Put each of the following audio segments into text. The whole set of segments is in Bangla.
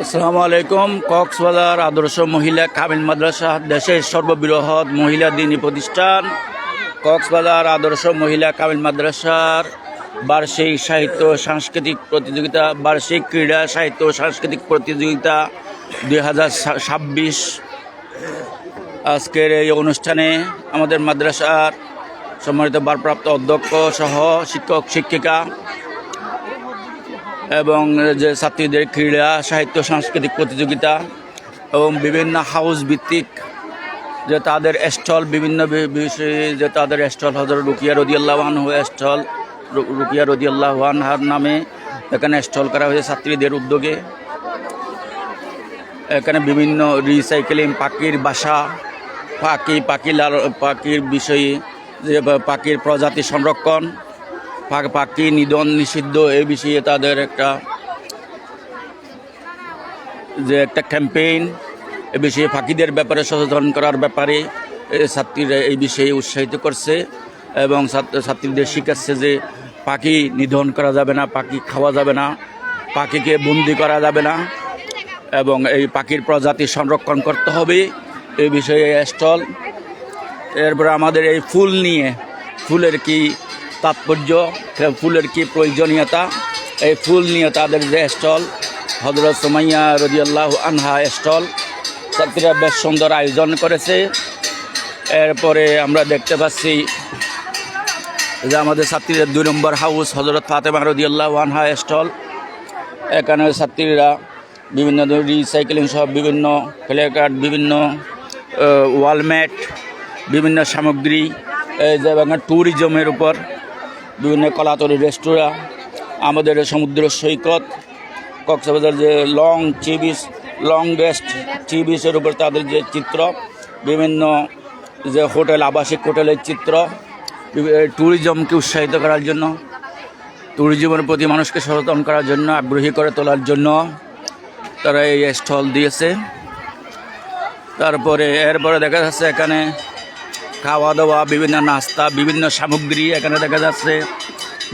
আসসালামু আলাইকুম, কক্সবাজার আদর্শ মহিলা কামিল মাদ্রাসা, দেশের সর্ববৃহৎ মহিলা দিনী প্রতিষ্ঠান। কক্সবাজার আদর্শ মহিলা কামিল মাদ্রাসার বার্ষিক সাহিত্য সাংস্কৃতিক প্রতিযোগিতা, বার্ষিক ক্রীড়া সাহিত্য সাংস্কৃতিক প্রতিযোগিতা দুই হাজার ছাব্বিশ আজকের এই অনুষ্ঠানে আমাদের মাদ্রাসার সম্মানিত ভারপ্রাপ্ত অধ্যক্ষ সহ শিক্ষক, শিক্ষিকা এবং যে ছাত্রীদের ক্রীড়া, সাহিত্য, সাংস্কৃতিক প্রতিযোগিতা এবং বিভিন্ন হাউস ভিত্তিক যে তাদের স্টল, বিভিন্ন বিষয়ে যে তাদের স্টল হজরত রুকিয়া রদিয়াল্লাহান স্টল, রু- রুকিয়া রদিয়াল্লাহানহার নামে এখানে স্টল করা হয়েছে ছাত্রীদের উদ্যোগে। এখানে বিভিন্ন রিসাইকেলিং, পাখির বাসা, পাখি পাখি লাল, পাখির বিষয়ে পাখির প্রজাতি সংরক্ষণ পাখি নিধন নিষিদ্ধ এই বিষয়ে তাদের একটা যে একটা ক্যাম্পেইন, এ বিষয়ে পাখিদের ব্যাপারে সচেতন করার ব্যাপারে ছাত্রীরা এই বিষয়ে উৎসাহিত করছে এবং ছাত্র- ছাত্রীদের শিখাচ্ছে যে পাখি নিধন করা যাবে না, পাখি খাওয়া যাবে না, পাখিকে বন্দি করা যাবে না এবং এই পাখির প্রজাতি সংরক্ষণ করতে হবে এই বিষয়ে স্টল এরপরে আমাদের এই ফুল নিয়ে, ফুলের কি তাৎপর্য, ফুলের কি প্রয়োজনীয়তা, এই ফুল নিয়ে তাদের যে স্টল হজরত সোমাইয়া রদিয়াল্লাহ আনহা স্টল ছাত্রীরা বেশ সুন্দর আয়োজন করেছে। এরপরে আমরা দেখতে পাচ্ছি যে আমাদের ছাত্রীদের দুই নম্বর হাউস হজরত ফাতেমা রদিয়াল্লাহ আনহা স্টল। এখানে ছাত্রীরা বিভিন্ন রিসাইকেলিং সহ বিভিন্ন প্লে কার্ড বিভিন্ন ওয়ালম্যাট বিভিন্ন সামগ্রী এবং ট্যুরিজমের উপর, বিভিন্ন কলাতরি রেস্তোরাঁ আমাদের সমুদ্র সৈকত, কক্সবাজার যে long sea beach long best sea বিচের উপর তাদের যে চিত্র, বিভিন্ন যে হোটেল, আবাসিক হোটেলের চিত্র ট্যুরিজমকে উৎসাহিত করার জন্য ট্যুরিজমের প্রতি মানুষকে সচেতন করার জন্য, আগ্রহী করে তোলার জন্য তারা এই স্টল দিয়েছে। তারপরে, এরপরে দেখা যাচ্ছে এখানে খাওয়া দাওয়া বিভিন্ন নাস্তা, বিভিন্ন সামগ্রী এখানে দেখা যাচ্ছে,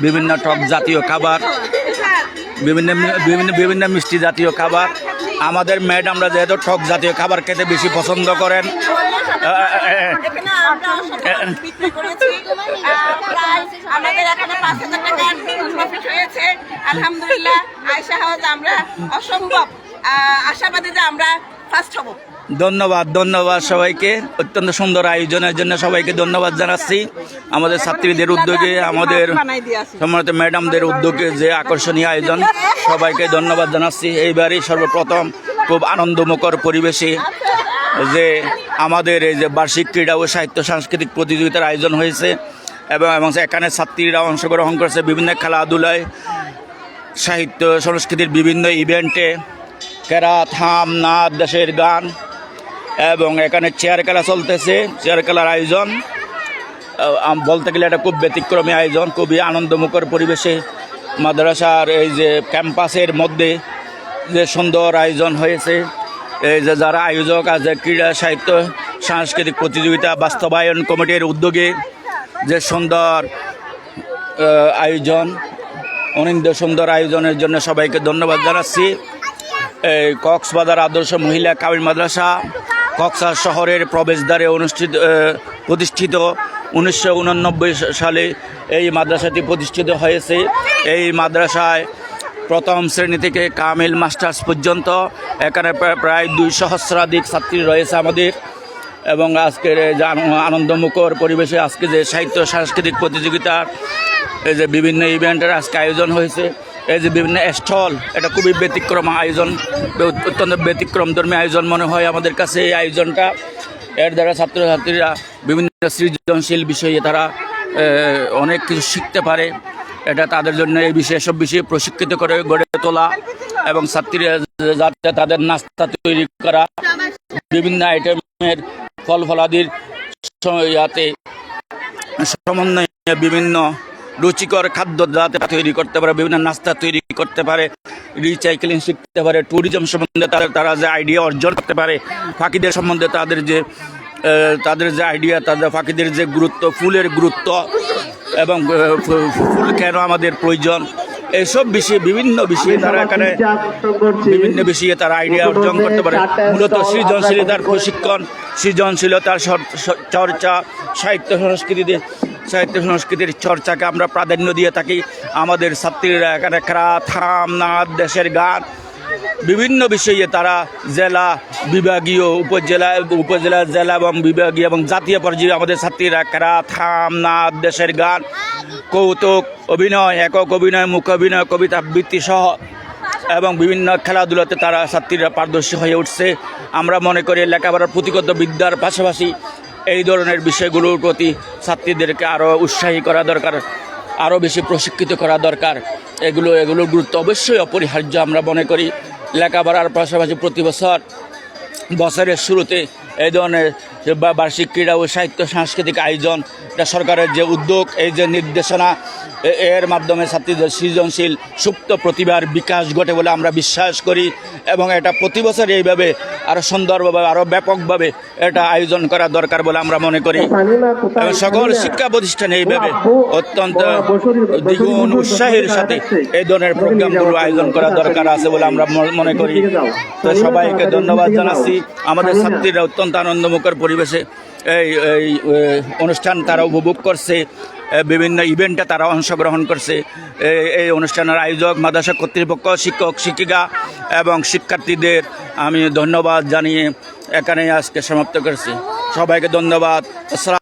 বিভিন্ন টক জাতীয় খাবার, বিভিন্ন বিভিন্ন বিভিন্ন মিষ্টি জাতীয় খাবার। আমাদের ম্যাডামরা যেহেতু টক জাতীয় খাবার খেতে বেশি পছন্দ করেন আমাদের এখানে আলহামদুলিল্লাহ আয়সা আমরা অসম্ভব। আশাবাদী যে আমরা ফার্স্ট হব। ধন্যবাদ ধন্যবাদ সবাইকে। অত্যন্ত সুন্দর আয়োজনের জন্য সবাইকে ধন্যবাদ জানাচ্ছি। আমাদের ছাত্রীদের উদ্যোগে আমাদের। সম্মানিত ম্যাডামদের উদ্যোগে যে আকর্ষণীয় আয়োজন সবাইকে ধন্যবাদ জানাচ্ছি। এইবারই সর্বপ্রথম খুব আনন্দমুখর পরিবেশে যে আমাদের এই যে বার্ষিক ক্রীড়া ও সাহিত্য সাংস্কৃতিক প্রতিযোগিতার আয়োজন হয়েছে এবং এবং এখানে ছাত্রীরা অংশগ্রহণ করেছে বিভিন্ন খেলাধুলায় সাহিত্য সংস্কৃতির বিভিন্ন ইভেন্টে কেরাত হাম নাচ দেশের গান এবং এখানে চেয়ার খেলা চলতেছে, চেয়ার খেলার আয়োজন। বলতে গেলে এটা খুব ব্যতিক্রমী আয়োজন, খুবই আনন্দমুখর পরিবেশে মাদ্রাসার এই যে ক্যাম্পাসের মধ্যে যে সুন্দর আয়োজন হয়েছে। এই যে যারা আয়োজক আছে, ক্রীড়া, সাহিত্য, সাংস্কৃতিক প্রতিযোগিতা, বাস্তবায়ন কমিটির উদ্যোগে যে সুন্দর আয়োজন অনিন্দ সুন্দর আয়োজনের জন্য সবাইকে ধন্যবাদ জানাচ্ছি। এই কক্সবাজার আদর্শ মহিলা কামিল মাদ্রাসা, কক্সবাজার শহরের প্রবেশদ্বারে অনুষ্ঠিত প্রতিষ্ঠিত উনিশশো উননব্বই সালে এই মাদ্রাসাটি প্রতিষ্ঠিত হয়েছে। এই মাদ্রাসায় প্রথম শ্রেণি থেকে কামিল মাস্টার্স পর্যন্ত, এখানে প্রায়- দুই সহস্রাধিক ছাত্রী রয়েছে আমাদের। এবং আজকের আনন্দমুখর পরিবেশে আজকে যে সাহিত্য সাংস্কৃতিক প্রতিযোগিতার এই যে বিভিন্ন ইভেন্টের আজকে আয়োজন হয়েছে। এই যে বিভিন্ন স্টল, এটা খুবই ব্যতিক্রম আয়োজন, অত্যন্ত ব্যতিক্রম ধর্মী আয়োজন মনে হয় আমাদের কাছে এই আয়োজনটা। এর দ্বারা ছাত্রছাত্রীরা বিভিন্ন সৃজনশীল বিষয়ে তারা অনেক কিছু শিখতে পারে। এটা তাদের জন্য এই বিষয়ে সব বিষয়ে প্রশিক্ষিত করে গড়ে তোলা এবং ছাত্রীরা যাতে তাদের নাস্তা তৈরি করা, বিভিন্ন আইটেমের ফল ফলাদির ইয়াতে সমন্বয়ে বিভিন্ন রুচিকর খাদ্য যাতে তৈরি করতে পারে, বিভিন্ন নাস্তা তৈরি করতে পারে রিসাইকেলিং শিখতে পারে ট্যুরিজম সম্বন্ধে তাদের, তারা যে আইডিয়া অর্জন করতে পারে পাখিদের সম্বন্ধে তাদের যে তাদের যে আইডিয়া তাদের পাখিদের যে গুরুত্ব, ফুলের গুরুত্ব এবং ফুল কেন আমাদের প্রয়োজন এইসব বিষয়ে, বিভিন্ন বিষয়ে তারা এখানে, বিভিন্ন বিষয়ে তারা আইডিয়া অর্জন করতে পারে। মূলত সৃজনশীলতার প্রশিক্ষণ, সৃজনশীলতার চর্চা, সাহিত্য, সংস্কৃতিতে সাহিত্য সংস্কৃতির চর্চাকে আমরা প্রাধান্য দিয়ে থাকি। আমাদের ছাত্রীরা এখানে ক্রা থাম, নাচ, দেশের গান, বিভিন্ন বিষয়ে তারা জেলা, বিভাগীয়, উপজেলা উপজেলা, জেলা এবং বিভাগীয় এবং জাতীয় পর্যায়ে আমাদের ছাত্রীরা ক্রা থাম, নাচ, দেশের গান, কৌতুক, অভিনয়, একক অভিনয়, মুখ অভিনয়, কবিতা আবৃত্তি সহ এবং বিভিন্ন খেলাধুলাতে তারা ছাত্রীরা পারদর্শী হয়ে উঠছে। আমরা মনে করি লেখাপড়ার প্রতিগত বিদ্যার পাশাপাশি এই ধরনের বিষয়গুলোর প্রতি ছাত্রীদেরকে আরও উৎসাহী করা দরকার আরও বেশি প্রশিক্ষিত করা দরকার। এগুলো, এগুলোর গুরুত্ব অবশ্যই অপরিহার্য আমরা মনে করি। লেখাপড়ার পাশাপাশি প্রতি বছর বছরের শুরুতে এই ধরনের বার্ষিক ক্রীড়া ও সাহিত্য সাংস্কৃতিক আয়োজন সরকারের যে উদ্যোগ, এই যে নির্দেশনা এর মাধ্যমে ছাত্রীদের সৃজনশীল, সুপ্ত প্রতিভার বিকাশ ঘটে বলে আমরা বিশ্বাস করি এবং এটা প্রতি বছর এইভাবে আরও সুন্দরভাবে আরও ব্যাপকভাবে এটা আয়োজন করা দরকার বলে আমরা মনে করি। এবং সকল শিক্ষা প্রতিষ্ঠানে এইভাবে অত্যন্ত দ্বিগুণ উৎসাহের সাথে এই ধরনের প্রোগ্রামগুলো আয়োজন করা দরকার আছে বলে আমরা মনে করি। তো সবাইকে ধন্যবাদ জানাচ্ছি। আমাদের ছাত্রীরা অত্যন্ত আনন্দমুখর পরিবেশে এই এই অনুষ্ঠান তারা উপভোগ করছে। বিভিন্ন ইভেন্টে তারা অংশগ্রহণ করছে। এই- এই অনুষ্ঠানের আয়োজক মাদ্রাসা কর্তৃপক্ষ শিক্ষক শিক্ষিকা এবং শিক্ষার্থীদের আমি ধন্যবাদ জানিয়ে এখানে আজকে সমাপ্ত করছি। সবাইকে ধন্যবাদ। আসসালাম